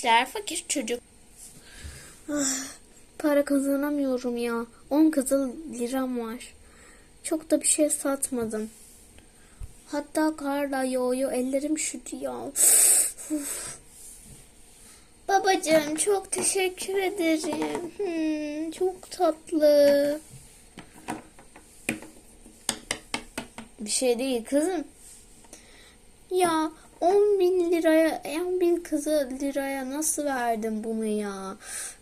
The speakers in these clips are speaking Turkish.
işler fakir çocuk. Ah, para kazanamıyorum ya. 10 kızıl liram var. Çok da bir şey satmadım. Hatta karla yoğuyor ellerim üşüdü ya. Babacığım çok teşekkür ederim. Hmm, çok tatlı. Bir şey değil kızım. Ya 10 bin liraya, 10 bin kızı liraya nasıl verdim bunu ya?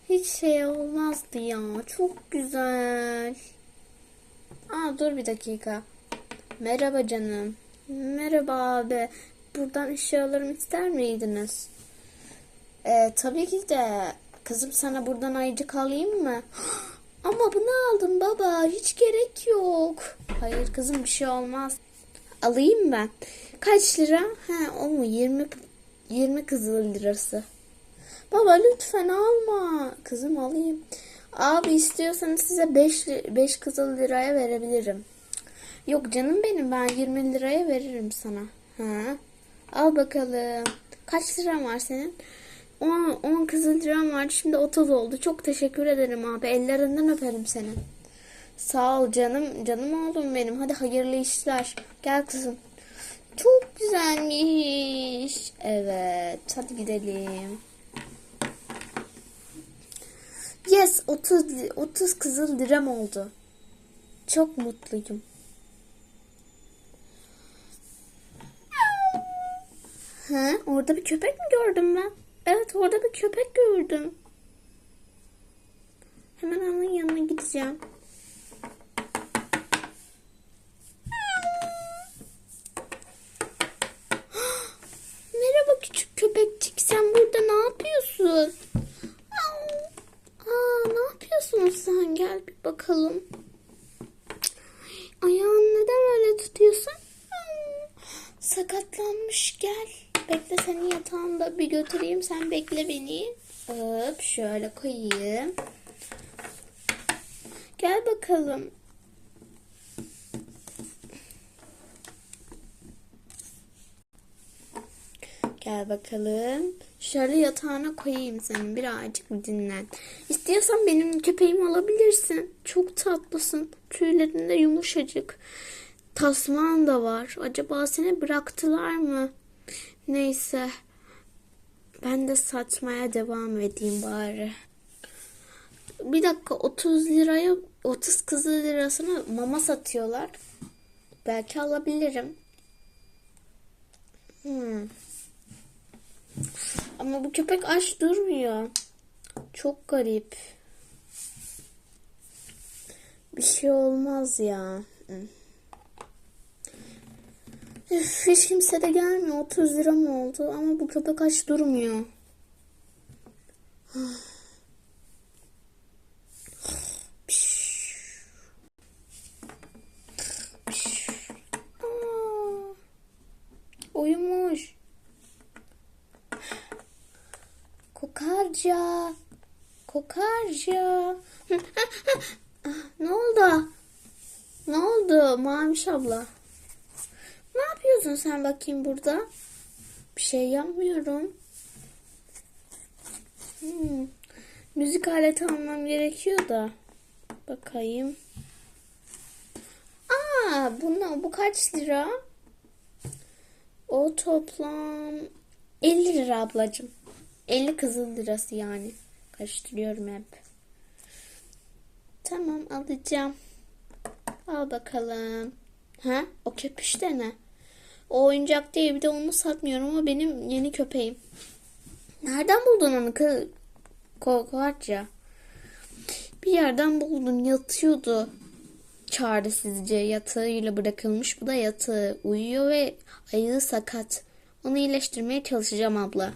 Hiç şey olmazdı ya. Çok güzel. Aa dur bir dakika. Merhaba canım. Merhaba abi. Buradan eşyalarımı ister miydiniz? Ee, tabii ki de. Kızım sana buradan ayıcık alayım mı? Ama bunu aldım baba. Hiç gerek yok. Hayır kızım bir şey olmaz. Alayım ben. Kaç lira? He o mu? 20 20 kızıl lirası. Baba lütfen alma. Kızım alayım. Abi istiyorsanız size 5 5 kızıl liraya verebilirim. Yok canım benim ben 20 liraya veririm sana. Ha. Al bakalım. Kaç liran var senin? 10, 10 kızıl liram var. Şimdi 30 oldu. Çok teşekkür ederim abi. Ellerinden öperim senin. Sağ ol canım. Canım oğlum benim. Hadi hayırlı işler. Gel kızım. Çok güzelmiş. Evet. Hadi gidelim. Yes. 30, 30 kızıl liram oldu. Çok mutluyum. Ha, orada bir köpek mi gördüm ben? Evet, orada bir köpek gördüm. Hemen onun yanına gideceğim. Merhaba küçük köpekçik. Sen burada ne yapıyorsun? Aa, ne yapıyorsun sen? Gel bir bakalım. Ayağını neden öyle tutuyorsun? Sakatlanmış gel. Bekle seni yatağında bir götüreyim. Sen bekle beni. Hop şöyle koyayım. Gel bakalım. Gel bakalım. Şöyle yatağına koyayım seni birazcık bir dinlen. İstiyorsan benim köpeğimi alabilirsin. Çok tatlısın. Tüylerin de yumuşacık. Tasman da var. Acaba seni bıraktılar mı? Neyse. Ben de satmaya devam edeyim bari. Bir dakika 30 liraya 30 kızıl lirasına mama satıyorlar. Belki alabilirim. Hmm. Ama bu köpek aç durmuyor. Çok garip. Bir şey olmaz ya. Üf, hiç kimse de gelmiyor. 30 lira mı oldu? Ama bu köpek aç durmuyor. Aa, Uyumuş. Kokarca. Kokarca. ne oldu? Ne oldu Mamiş abla? Yapıyorsun sen bakayım burada? Bir şey yapmıyorum. Hmm. Müzik aleti almam gerekiyor da. Bakayım. Aa, buna bu kaç lira? O toplam 50 lira ablacığım. 50 kızıl lirası yani. Karıştırıyorum hep. Tamam alacağım. Al bakalım. Ha? O köpüş de ne? O oyuncak değil bir de onu satmıyorum ama benim yeni köpeğim. Nereden buldun onu kız? Kokarca. Bir yerden buldum yatıyordu. Çaresizce yatağıyla bırakılmış. Bu da yatağı. Uyuyor ve ayağı sakat. Onu iyileştirmeye çalışacağım abla.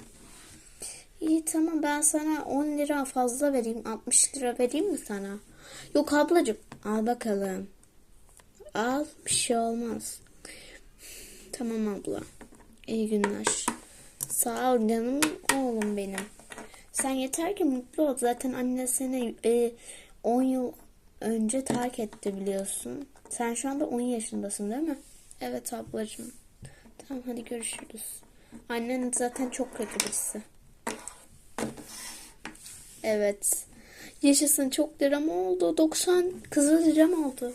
İyi tamam ben sana 10 lira fazla vereyim. 60 lira vereyim mi sana? Yok ablacığım. Al bakalım. Al bir şey olmaz. Tamam abla. İyi günler. Sağ ol canım oğlum benim. Sen yeter ki mutlu ol. Zaten anne seni e, 10 yıl önce terk etti biliyorsun. Sen şu anda 10 yaşındasın değil mi? Evet ablacığım. Tamam hadi görüşürüz. Annen zaten çok kötü birisi. Evet. Yaşasın çok liram oldu. 90 kızıl liram oldu.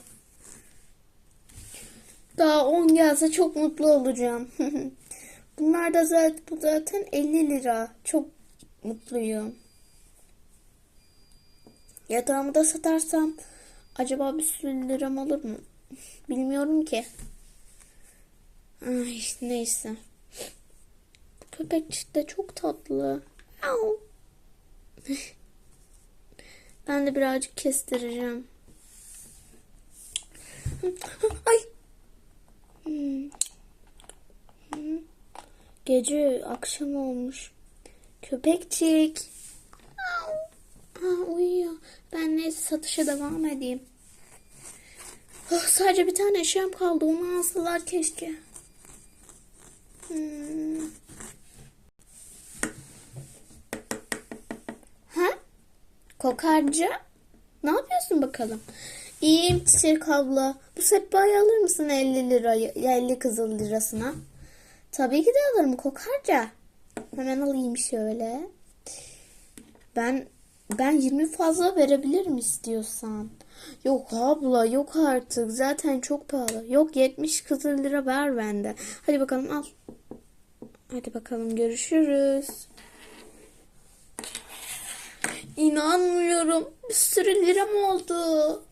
Daha 10 gelse çok mutlu olacağım. Bunlar da zaten, bu zaten 50 lira. Çok mutluyum. Yatağımı da satarsam acaba bir sürü liram olur mu? Bilmiyorum ki. Ay neyse. Bu köpekçik de çok tatlı. Ben de birazcık kestireceğim. Ay. Hmm. Hmm. Gece akşam olmuş. Köpekçik. Au. Ha, uyuyor. Ben neyse satışa devam edeyim. Oh, sadece bir tane eşyam kaldı. Onu alsalar keşke. Hmm. Ha? Kokarca? Ne yapıyorsun bakalım? İyiyim Çiçek abla. Bu sehpayı alır mısın 50 lirayı, 50 kızıl lirasına? Tabii ki de alırım kokarca. Hemen alayım şöyle. Ben ben 20 fazla verebilirim istiyorsan. Yok abla yok artık. Zaten çok pahalı. Yok 70 kızıl lira ver bende. Hadi bakalım al. Hadi bakalım görüşürüz. İnanmıyorum. Bir sürü liram oldu.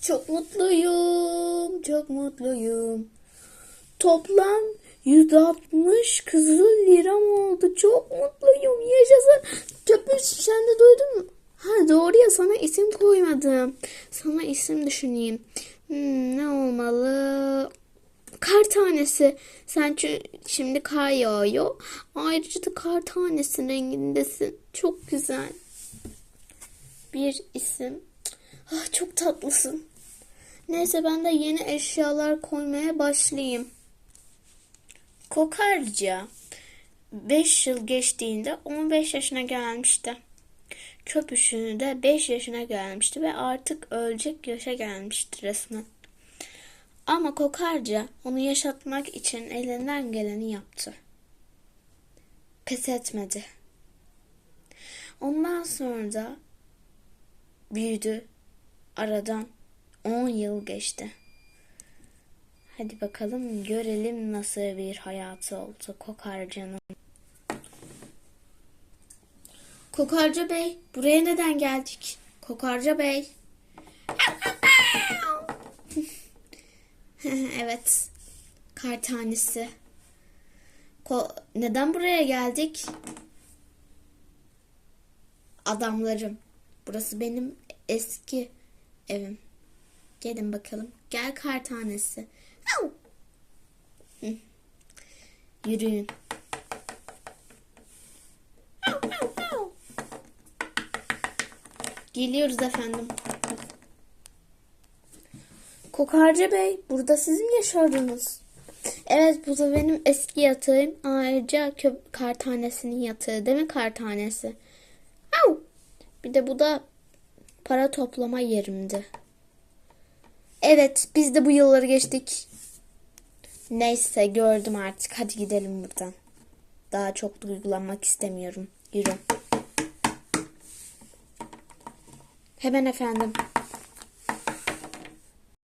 Çok mutluyum. Çok mutluyum. Toplam 160 kızıl liram oldu. Çok mutluyum. Yaşasın. Köpüş sen de duydun mu? Ha doğru ya sana isim koymadım. Sana isim düşüneyim. Hmm, ne olmalı? Kar tanesi. Sen şimdi kar yağıyor. Ayrıca da kar tanesi rengindesin. Çok güzel. Bir isim. Ah, çok tatlısın. Neyse ben de yeni eşyalar koymaya başlayayım. Kokarca 5 yıl geçtiğinde 15 yaşına gelmişti. Köpüşünü de 5 yaşına gelmişti ve artık ölecek yaşa gelmişti resmen. Ama Kokarca onu yaşatmak için elinden geleni yaptı. Pes etmedi. Ondan sonra da büyüdü. Aradan 10 yıl geçti. Hadi bakalım görelim nasıl bir hayatı oldu Kokarca'nın. Kokarca Bey, buraya neden geldik? Kokarca Bey. evet. Kar tanesi. Ko- neden buraya geldik? Adamlarım. Burası benim eski evim. Gelin bakalım. Gel kar tanesi. Au! Hı. Yürüyün. Au, au, au. Geliyoruz efendim. Kokarca Bey, burada siz mi yaşardınız? Evet, bu da benim eski yatağım. Ayrıca kö- kar tanesinin yatığı değil mi kar tanesi? Au! Bir de bu da para toplama yerimdi. Evet, biz de bu yılları geçtik. Neyse, gördüm artık. Hadi gidelim buradan. Daha çok duygulanmak istemiyorum. Yürü. Hemen efendim.